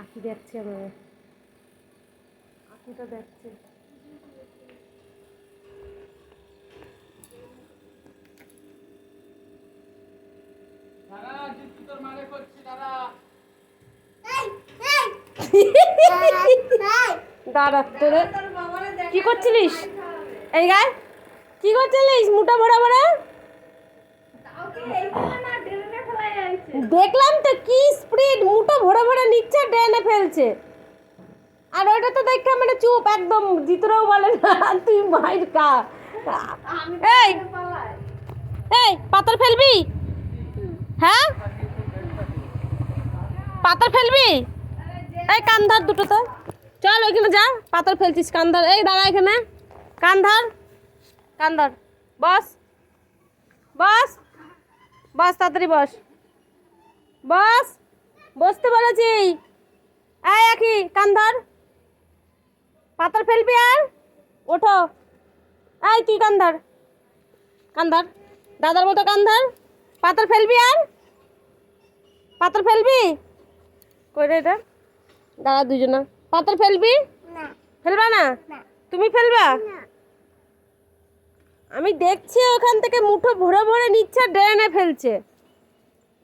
আঁকি দেখছে আমাকে আঁকিটা দেখছে। দাঁড়া তোরে কি করছিলিস? এই গায় কি করছিলিস? মুটা ভরা ভরা দেখলাম তো কি স্পিড মুটো ভরে ভরে নিচ্ছে ফেলছে আর ওইটা তো দেখে মানে চুপ একদম জিতরাও বলে না তুই মাইর কা এই এই পাথর ফেলবি? হ্যাঁ? পাথর ফেলবি? এই কান ধর দুটো তো। চল ওইখানে যা পাথর ফেলছিস কান ধর। এই দাঁড়া এখানে। কান ধর। কান ধর। বস। বস। বস তাড়াতাড়ি বস। বস। বসতে বলেছি। একই কান ধর। পাথর ফেলবি আর? ওঠো। এই তুই কান ধর? কান ধর। দাদার মতো কান ধর। পাথর ফেলবি আর? পাথর ফেলবি? কই রে এটা? দাঁড়া দুজনা। পাথর ফেলবি? ফেলবা না? তুমি ফেলবা? আমি দেখছি ওখান থেকে মুঠো ভরে ভরে নিচ্ছে ড্রেনে ফেলছে।